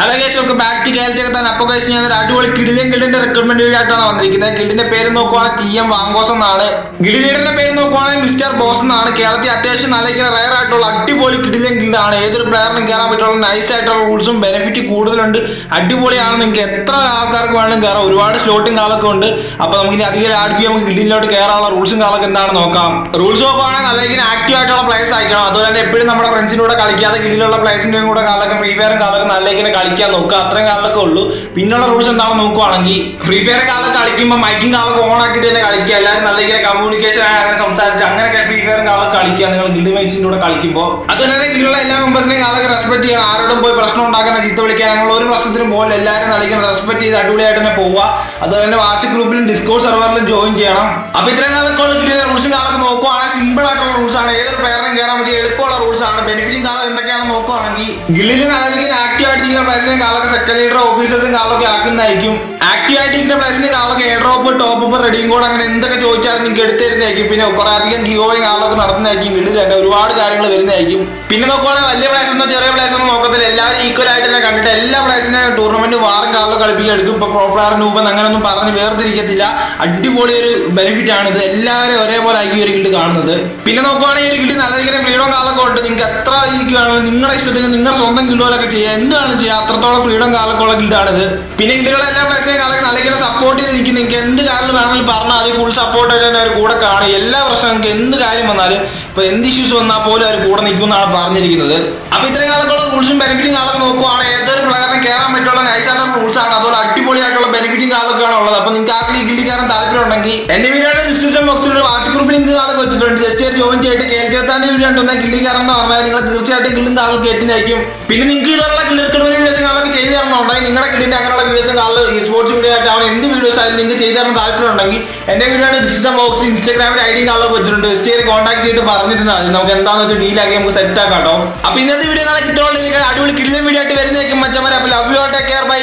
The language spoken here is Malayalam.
ഹലോ ഗൈസ് നമുക്ക് ബാക്ക് ടു കേരള ചേർത്താൻ അപ്പോൾ ഗൈസ് ഞാൻ അടിപൊളി കിടിലൻ ഗിഡിന്റെ റിക്രൂട്ട്മെന്റ് വീഡിയോ ആയിട്ടാണ് വന്നിരിക്കുന്നത്. ഗിൽഡിന്റെ പേര് നോക്കുവാണെങ്കിൽ ടി എം വാങ്കോസ് എന്നാണ്. ലീഡറിന്റെ പേര് നോക്കുവാണെങ്കിൽ മിസ്റ്റർ ബോസ് എന്നാണ്. കേരളത്തിൽ അത്യാവശ്യം നല്ല റയർ ഗിൽഡാണ് ഏതൊരു പ്ലെയറിനും കയറാൻ പറ്റുള്ള. നൈസ് ആയിട്ടുള്ള റൂൾസും ബെനിഫിറ്റ് കൂടുതലുണ്ട്. അടിപൊളിയാണ് നിങ്ങൾക്ക് എത്ര ആൾക്കാർക്ക് വേണമെങ്കിലും കയറാം ഒരുപാട് സ്ലോട്ടും കാലൊക്കെ ഉണ്ട്. അപ്പോൾ നമുക്ക് ഇനി അധികം ആഡ് ചെയ്യാൻ നമുക്ക് ഗിൽഡിലോട്ട് കയറാനുള്ള റൂൾസും കാലൊക്കെ എന്താണ് നോക്കാം. റൂൾസ് നോക്കുവാണെങ്കിൽ നല്ല രീതിയിൽ ആക്റ്റീവ് ആയിട്ടുള്ള പ്ലേസ് ആയിരിക്കണം. അതുപോലെ തന്നെ എപ്പോഴും നമ്മുടെ ഫ്രണ്ട്സിന്റെ കൂടെ കളിക്കാതെ ഗില്ലിലുള്ള പ്ലേസിന്റെ കൂടെ കാലൊക്കെ ഫ്രീ ഫയറും കാലൊക്കെ നല്ല രീതിയിൽ കളിക്കാൻ നോക്കുക. അത്രയും കാലൊക്കെ ഉള്ളൂ. പിന്നുള്ള റൂൾസ് എന്താണെന്ന് നോക്കുവാണെങ്കിൽ ഫ്രീ ഫയർ കാലം കളിക്കുമ്പോൾ മൈക്കും കാലൊക്കെ ഓൺ ആക്കിയിട്ട് തന്നെ കളിക്കുക. എല്ലാവരും നല്ല രീതിയിൽ കമ്മ്യൂണിക്കേഷൻ ആയി അങ്ങനെ സംസാരിച്ച് അങ്ങനെയൊക്കെ ഫ്രീ ഫയറും കാലൊക്കെ കളിക്കുക. നിങ്ങൾ ഗിൽഡ് മേറ്റ്സിന്റെ കൂടെ കളിക്കുമ്പോൾ അതുപോലെ തന്നെ ഗില്ലുള്ള എല്ലാ മെമ്പേഴ്സിനെയും കാലൊക്കെ റെസ്പെക്ട് ചെയ്യണം. ആരോടും പോയി പ്രശ്നം ഉണ്ടാക്കുന്ന ചീത്ത വിളിക്കാൻ ഞങ്ങൾ ഒരു പ്രശ്നത്തിനും പോലും എല്ലാവരും നൽകിക്കണം റെസ്പെക്ട് ചെയ്ത് അടിപൊളിയായിട്ട് തന്നെ പോവുക. അതുപോലെ തന്നെ വാട്സ്ആപ്പ് ഗ്രൂപ്പിലും ഡിസ്കോഡ് സെർവറിലും ജോയിൻ ചെയ്യണം. അപ്പൊ ഇത്രയും കാലൊക്കെ കോൾ കിട്ടിയ റൂൾസും കാലൊക്കെ നോക്കുവാണെങ്കിൽ സിമ്പിൾ ആയിട്ടുള്ള റൂൾസ് ആണ്. ഏതൊരു പേരനും കയറാൻ പറ്റിയ എളുപ്പമുള്ള റൂൾസ് ആണ്. ബെനിഫിറ്റും കാലം എന്തൊക്കെയാണെന്ന് നോക്കുവാണെങ്കിൽ ഗില്ലിൽ നല്ല രീതിയിൽ ആക്റ്റീവ് ആയിട്ടിരിക്കുന്ന പ്ലേസിനെ കാലൊക്കെ സെക്രട്ടറിയുടെ ഓഫീസേഴ്സും കാലൊക്കെ ആക്കുന്നതായിരിക്കും. ആക്റ്റീവ് ആയിട്ടിരിക്കുന്ന പ്ലേസിന് കാലൊക്കെ എയർ ഡ്രോപ്പ് ടോപ്പ് അപ്പ് റെഡിയും കോഡ് അങ്ങനെ എന്തൊക്കെ ചോദിച്ചാലും നിങ്ങൾക്ക് എടുത്തിരുന്നായിരിക്കും പിന്നെ കുറെ അധികം ഗിയോയും കാലൊക്കെ നടത്തുന്നതായിരിക്കും. ഗില്ലിൽ തന്നെ ഒരുപാട് കാര്യങ്ങൾ വരുന്നതായിരിക്കും. പിന്നെ നോക്കുവാണെങ്കിൽ വലിയ പ്ലേസ് ഒന്നും ചെറിയ പ്ലേസ് ഒന്നും നോക്കത്തില്ല. എല്ലാവരും ഈക്വൽ ആയിട്ട് തന്നെ കണ്ടിട്ട് എല്ലാ പ്ലേസിനെ ടൂർണമെന്റ് വാറും കാലിലോ കളിപ്പിക്കാൻ എടുക്കും. ഇപ്പൊ പ്രോ രൂപം അങ്ങനെയൊന്നും പറഞ്ഞ് വേർതിരിക്കത്തില്ല. അടിപൊളി ഒരു ബെനിഫിറ്റ് ആണ് ഇത്. എല്ലാവരും ഒരേപോലെ ആയിരിക്കും ഒരു കിട്ടി കാണുന്നത്. പിന്നെ നോക്കുവാണെങ്കിൽ ഒരു കിട്ടി നല്ല ഇങ്ങനെ ഫ്രീഡം രീതിക്ക് വേണമെങ്കിലും നിങ്ങളുടെ ഇഷ്ടത്തിന് നിങ്ങളുടെ സ്വന്തം ഗിൽഡുകളൊക്കെ ചെയ്യാം. എന്താണ് ചെയ്യുക അത്രത്തോളം ഫ്രീഡം കാലക്കുള്ള ഗിൽഡാണിത് പിന്നെ ഗിൽഡുകളെല്ലാം പ്രശ്നം കാലം നല്ല സപ്പോർട്ട് ചെയ്ത് നിൽക്കുന്ന എന്ത് കാര്യം വേണമെങ്കിൽ പറഞ്ഞാൽ അത് ഫുൾ സപ്പോർട്ട് ആയിട്ട് അവർ കൂടെ കാണും. എല്ലാ പ്രശ്നം നിങ്ങൾക്ക് എന്ത് കാര്യം വന്നാലും ഇപ്പൊ എന്ത് ഇഷ്യൂസ് വന്നാൽ പോലും അവർ കൂടെ നിൽക്കുമെന്നാണ് പറഞ്ഞിരിക്കുന്നത്. അപ്പൊ ഇത്രയും കാലക്കുള്ള റൂൾസും ബെനിഫിറ്റും കാലൊക്കെ നോക്കുവാണ്. ഏതൊരു പ്ലെയറിനെ കയറാൻ പറ്റുള്ള നൈസ് ആയിട്ടുള്ള റൂൾസ് ആണ്. അതുപോലെ അടിപൊളിയായിട്ടുള്ള ബെനിഫിറ്റും കാലൊക്കെയാണ് ഉള്ളത്. അപ്പൊ നിങ്ങൾക്ക് ആർക്കും ഗിൽഡി ഗിൽഡിക്കാരൻ താല്പര്യം ഉണ്ടെങ്കിൽ എന്റെ വീഡിയോയുടെ ഡിസ്ക്രിപ്ഷൻ ലിങ്ക് കാലൊക്കെ വെച്ചിട്ടുണ്ട്. ജസ്റ്റ് ജോയിൻ ചെയ്തിട്ട് കേൾ വീഡിയോ ഗിൽഡി കയറണം ഇറങ്ങുന്ന പറഞ്ഞാൽ നിങ്ങൾ തീർച്ചയായിട്ടും ഗില്ലും കാലം കയറ്റുന്നതായിരിക്കും പിന്നെ നിങ്ങൾക്ക് ഇതുള്ള ഗില്ലിർക്കുന്ന വീഡിയോസും കാലൊക്കെ ചെയ്തു തരണമെന്നുണ്ടെങ്കിൽ നിങ്ങളുടെ ഗില്ലിന്റെ അങ്ങനെയുള്ള വീഡിയോസും ഈ സ്പോർട്സ് വീഡിയോ ആയിട്ട് ആയിട്ടാണ് എന്ത് വീഡിയോസ് ആയാലും നിങ്ങൾക്ക് ചെയ്തു തരണം താല്പര്യം ഉണ്ടെങ്കിൽ എന്റെ വീഡിയോയുടെ ഡിസ്ക്രിപ്ഷൻ ബോക്സ് ഇൻസ്റ്റാഗ്രാമിൽ ഐ ഡി വെച്ചിട്ടുണ്ട്. ജസ്റ്റ് കോൺടാക്ട് ചെയ്തിട്ട് പറഞ്ഞിരുന്നാൽ നമുക്ക് എന്താണെന്ന് വെച്ചാൽ ഡീലാക്കി നമുക്ക് സെറ്റ് ആക്കാം കേട്ടോ. അപ്പോൾ ഇന്നത്തെ വീഡിയോ നാളെ ഇത്രയുള്ള അടിപൊളി കിടിലൻ വീഡിയോ ആയിട്ട് വരുന്നേക്കും മച്ചന്മാരെ അപ്പോൾ love you take care bye